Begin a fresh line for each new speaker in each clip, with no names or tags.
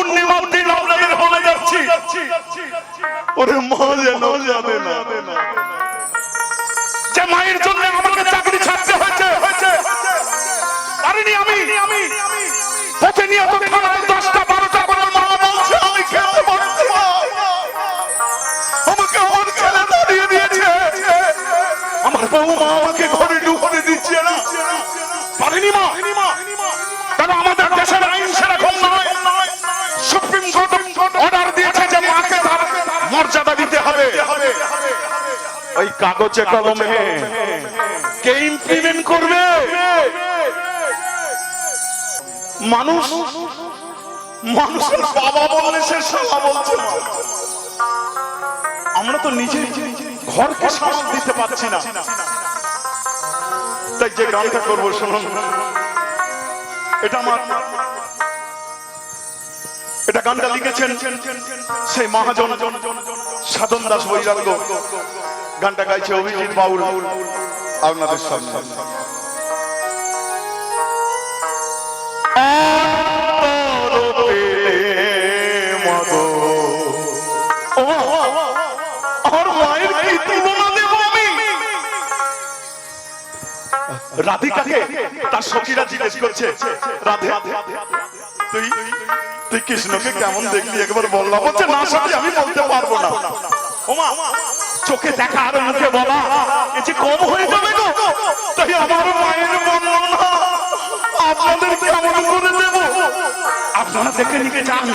পূর্ণিমার দিন আপনাদের হলে যাচ্ছি। ওরে মা যেন জানে না। যে মায়ের জন্য আমাকে চাকরি ছাড়তে হয়েছে পারিনি আমি। প্রতিনিয়ত থানায় দশটা বারোটা করে মা বলছে আমি খেতে পারছি আমাকে আমার ছেলে দাঁড়িয়ে দিয়েছে। আমার বউ মা আমাকে ঘরে ওই কাগজে কলমে। কে ইমপ্লিমেন্ট করবে? মানুষ মানুষের বাবা বললে সে শালা বলছে। আমরা তো নিজে ঘরকে সামাল দিতে পারছি না। তাই যে গানটা করব, শুনুন। এটা আমার এটা গানটা লিখেছেন সেই মহাজন সাধন দাস বৈরাগ্য। গানটা গাইছে অভিজিৎ বাউল, আপনাদের সামনে। রাধিকাকে তার সখীরা জিজ্ঞেস করছে, রাধে, তুই তুই কৃষ্ণকে কেমন দেখলি? একবার বললাম বলছে, না সত্যি আমি বলতে পারব না। ওমা চোখে দেখা আর মুখে বলা। এ যে কম হয়ে যাবে গো। তাই আমার মায়ের বর্ণনা। আপনাদের কেমন করে দেব? আপনারা দেখে নিতে চান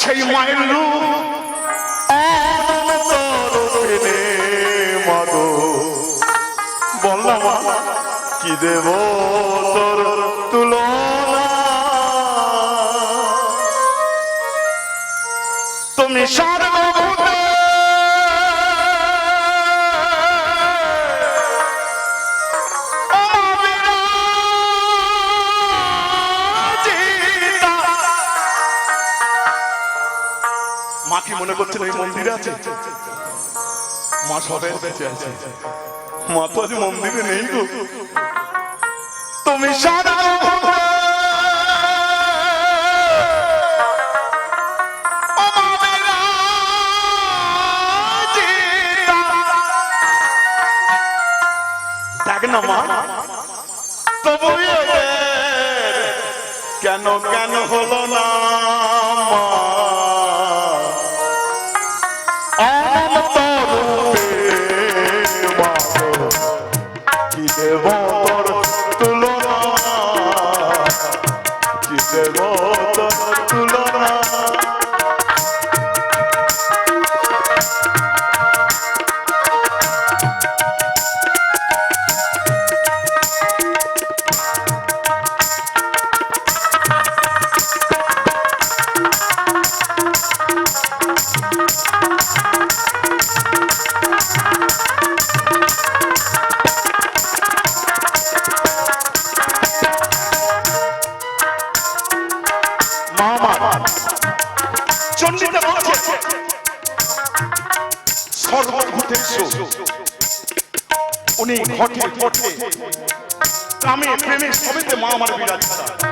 সেই মায়ের রূপ। বললাম কি দেব তোর তুলনা তুমি সর্বভূতে কি মনে করছেন ওই মন্দিরে আছে? মা সবে বেঁচে আছে। মা তো আজ মন্দিরে নেই গো। তুমি সারা কেন কেন হলো সর্বভূতেষু উনি ঘটে ঘটে। কামে প্রেমে সবেতে মা আমার বিরাজিতা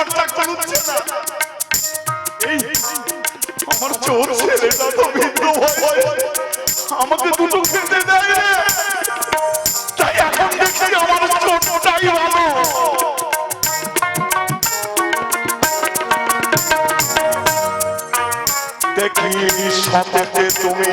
আমার করছে না। এই আমার চোর ছেলেটা তো ভিন্ন ভয়। আমাকে দুটো খেতে দেয় তাই এখন দেখছি আমার চোরটাই ভালো। দেখি সতেতে তুমি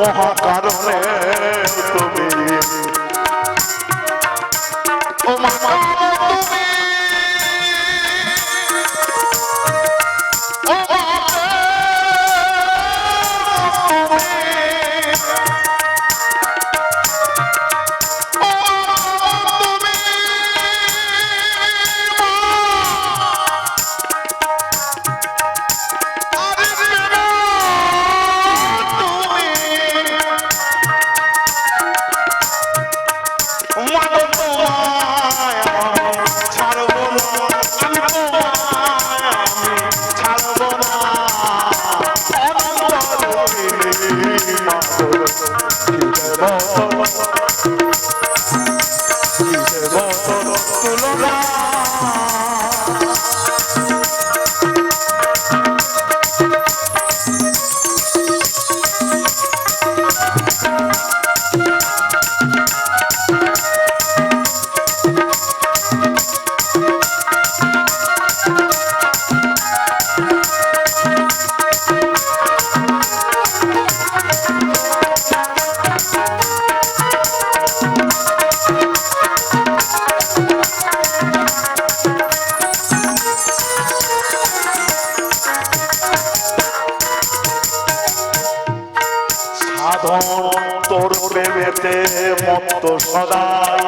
মহাকারণে তুমি। ও মা। oh সাধন তোর প্রেমেতে মত সদাই।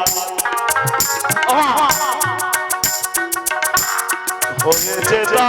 হয়েছে যা